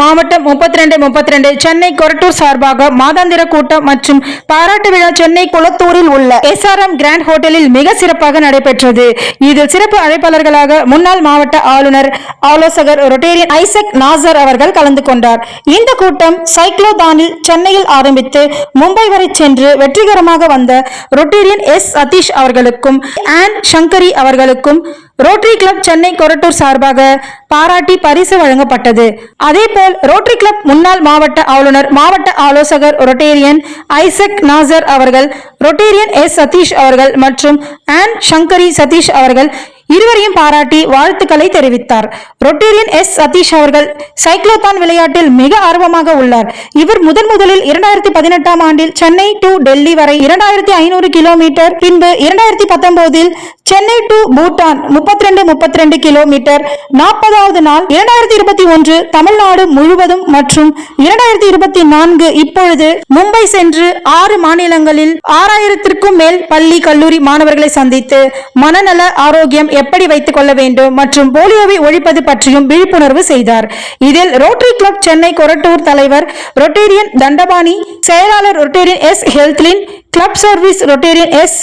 மாவட்டம் முப்பத்தி ரெண்டு முப்பத்தி ரெண்டு சென்னை கொரட்டூர் சார்பாக மாதாந்திர கூட்டம் மற்றும் பாராட்டு விழா சென்னை குளத்தூரில் உள்ள எஸ்ஆர்எம் கிராண்ட் ஹோட்டலில் மிக சிறப்பாக நடைபெற்றது. இதில் சிறப்பு அழைப்பாளர்களாக முன்னாள் மாவட்ட ஆளுநர் ஆலோசகர் ரொட்டேரியன் ஐசக் நாசர் அவர்கள் கலந்து கொண்டார். இந்த கூட்டம் சைக்ளோதானில் சென்னையில் ஆரம்பித்து மும்பை வரை சென்று வெற்றிகரமாக வந்த ரொட்டேரியன் எஸ் சதீஷ் அவர்களுக்கும் ஆன் சங்கரி அவர்களுக்கும் ரோட்டரி கிளப் சென்னை கொரட்டூர் சார்பாக பாராட்டி பரிசு வழங்கப்பட்டது. அதேபோல் ரோட்டரி கிளப் முன்னாள் மாவட்ட ஆளுநர் மாவட்ட ஆலோசகர் ரொட்டேரியன் ஐசக் நாசர் அவர்கள் ரொட்டேரியன் எஸ் சதீஷ் அவர்கள் மற்றும் ஆன் சங்கரி சதீஷ் அவர்கள் இருவரையும் பாராட்டி வாழ்த்துக்களை தெரிவித்தார். ரொட்டேரியன் எஸ் சதீஷ் அவர்கள் சைக்ளோதான் விளையாட்டில் மிக ஆர்வமாக உள்ளார். இவர் முதன் முதலில் இரண்டாயிரத்தி பதினெட்டாம் ஆண்டில் சென்னை டு டெல்லி வரை இரண்டாயிரத்தி ஐநூறு கிலோமீட்டர் பின்பு இரண்டாயிரத்தி பத்தொன்பதில் சென்னை டு பூட்டான் முப்பத்தி ரெண்டு முப்பத்தி ரெண்டு கிலோமீட்டர் நாற்பது மூன்றாவது நாள் இரண்டாயிரத்தி இருபத்தி ஒன்று தமிழ்நாடு முழுவதும் மற்றும் இரண்டாயிரத்தி இருபத்தி நான்கு இப்பொழுது மும்பை சென்று ஆறு மாநிலங்களில் ஆறாயிரத்திற்கும் மேல் பள்ளி கல்லூரி மாணவர்களை சந்தித்து மனநல ஆரோக்கியம் எப்படி வைத்துக் கொள்ள வேண்டும் மற்றும் போலியோவை ஒழிப்பது பற்றியும் விழிப்புணர்வு செய்தார். இதில் ரோட்டரி கிளப் சென்னை கொரட்டூர் தலைவர் ரொட்டேரியன் தண்டபாணி செயலாளர் Rotarian S ஹெல்த்லின் club service Rotarian S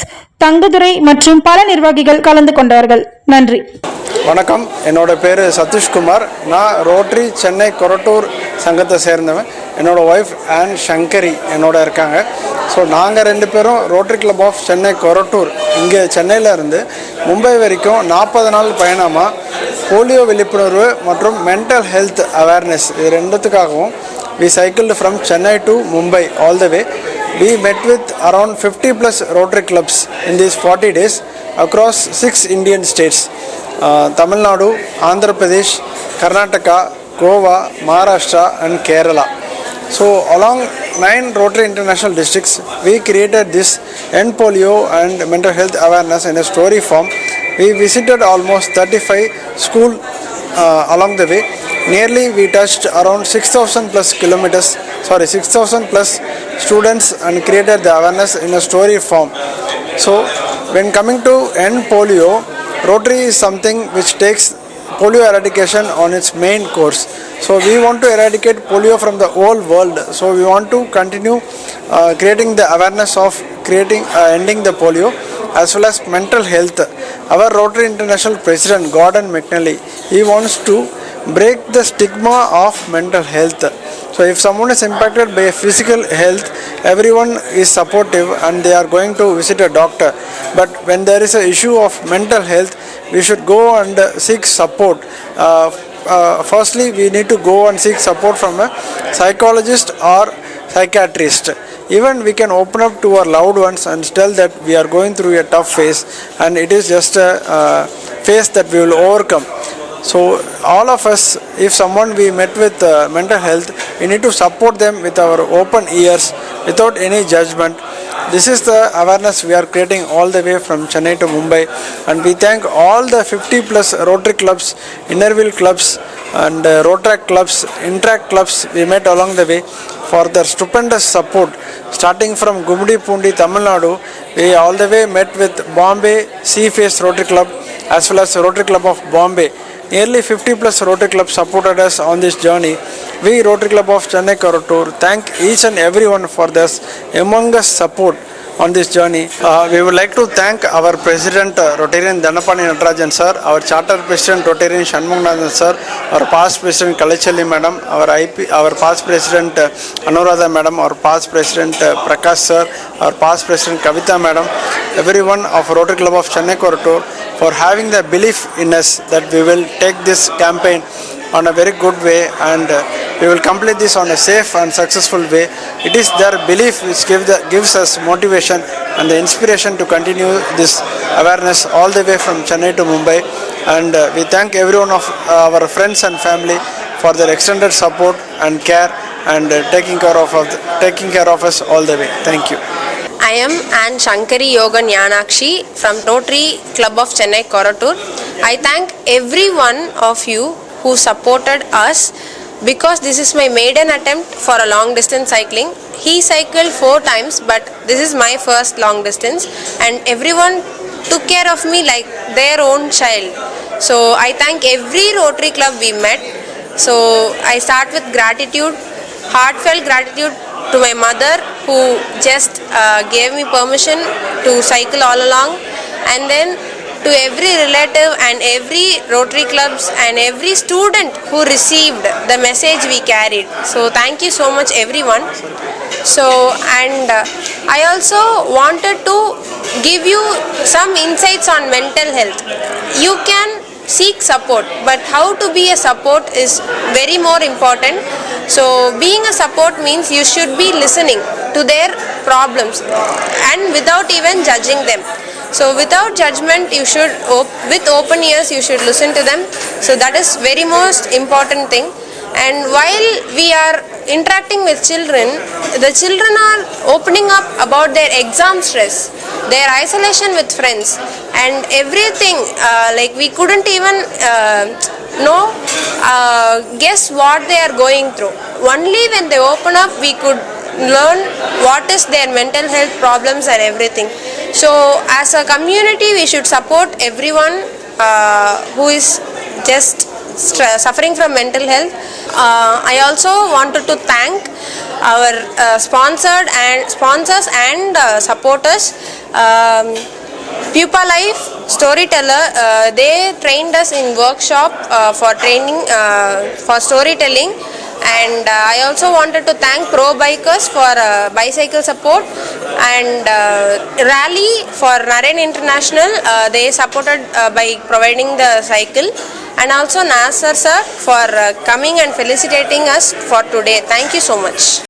Thangadurai மற்றும் பல நிர்வாகிகள் கலந்து கொண்டார்கள். நன்றி. வணக்கம். என்னோட பேர் சதீஷ்குமார். நான் ரோட்ரி சென்னை கொரட்டூர் சங்கத்தை சேர்ந்தவன். என்னோட ஒய்ஃப் அண்ட் சங்கரி என்னோட இருக்காங்க. ஸோ நாங்கள் ரெண்டு பேரும் Rotary club of Chennai Korattur. இங்கே சென்னையில் இருந்து மும்பை வரைக்கும் நாற்பது நாள் பயணமாக போலியோ விழிப்புணர்வு மற்றும் மென்டல் ஹெல்த் அவேர்னஸ் இது ரெண்டுத்துக்காகவும் we cycled from Chennai to Mumbai all the way we met with around fifty plus Rotary clubs in these forty days across six Indian states uh, Tamil Nadu, Andhra Pradesh, Karnataka, Goa, Maharashtra, and Kerala. So, along nine Rotary International districts, we created this end polio and mental health awareness in a story form. We visited almost 35 school uh, along the way. Nearly we touched around 6,000 plus kilometers, sorry, 6,000 plus students and created the awareness in a story form. So, when coming to end polio, Rotary is something which takes polio eradication on its main course. So we want to eradicate polio from the whole world. So we want to continue uh, creating the awareness of creating uh, ending the polio as well as mental health. Our Rotary International President Gordon McNally he wants to break the stigma of mental health. So if someone is impacted by physical health, everyone is supportive and they are going to visit a doctor. But when there is an issue of mental health, we should go and seek support. Uh, uh, firstly, we need to go and seek support from a psychologist or psychiatrist. Even we can open up to our loved ones and tell that we are going through a tough phase and it is just a uh, phase that we will overcome. So all of us, if someone we met with uh, mental health, we need to support them with our open ears without any judgment. This is the awareness we are creating all the way from Chennai to Mumbai and we thank all the 50 plus Rotary clubs, Innerville clubs and uh, Rotrac clubs, Intract clubs we met along the way for their stupendous support starting from Gumdi Pundi, Tamil Nadu. We all the way met with Bombay Sea Face Rotary Club as well as Rotary Club of Bombay. Nearly 50 plus Rotary Clubs supported us on this journey. We Rotary Club of Chennai Korotur thank each and everyone for this humongous support on this journey. Uh, we would like to thank our President uh, Rotarian Dhanapani Natarajan sir, our Charter President Rotarian Shanmugnathan sir, our past President Kalachalli madam, our IP, our past President uh, Anuradha madam, our past President uh, Prakash sir, our past President Kavita madam, everyone of Rotary Club of Chennai Korotur for having the belief in us that we will take this campaign on a very good way and uh, we will complete this on a safe and successful way. It is their belief which give the, gives us motivation and the inspiration to continue this awareness all the way from Chennai to Mumbai and uh, we thank everyone of our friends and family for their extended support and care and uh, taking care of, of taking care of us all the way. Thank you. I am Ann Shankari Yoga Nyanakshi from Rotary Club of Chennai Koratur. I thank every one of you who supported us because this is my maiden attempt for a long distance cycling. He cycled four times, but this is my first long distance, and everyone took care of me like their own child. So I thank every Rotary Club we met So I start with gratitude, heartfelt gratitude to my mother who just uh, gave me permission to cycle all along, and then to every relative and every Rotary clubs and every student who received the message we carried. So thank you so much everyone. So and uh, I also wanted to give you some insights on mental health. You can seek support but how to be a support is very more important so being a support means you should be listening to their problems and without even judging them so without judgment you should op- with open ears you should listen to them. So that is very most important thing. And while we are interacting with children the children are opening up about their exam stress their isolation with friends and everything uh, like we couldn't even uh, know uh, guess what they are going through. Only when they open up we could learn what is their mental health problems and everything so as a community we should support everyone uh, who is just suffering from mental health. Uh, I also wanted to thank our uh, sponsored and sponsors and uh, supporters. Um, Pupa Life Storyteller, uh, they trained us in workshop uh, for training uh, for storytelling and uh, I also wanted to thank Pro Bikers for uh, bicycle support and uh, Rally for Naren International. Uh, they supported uh, by providing the cycle and also Nasser sir for uh, coming and felicitating us for today. Thank you so much.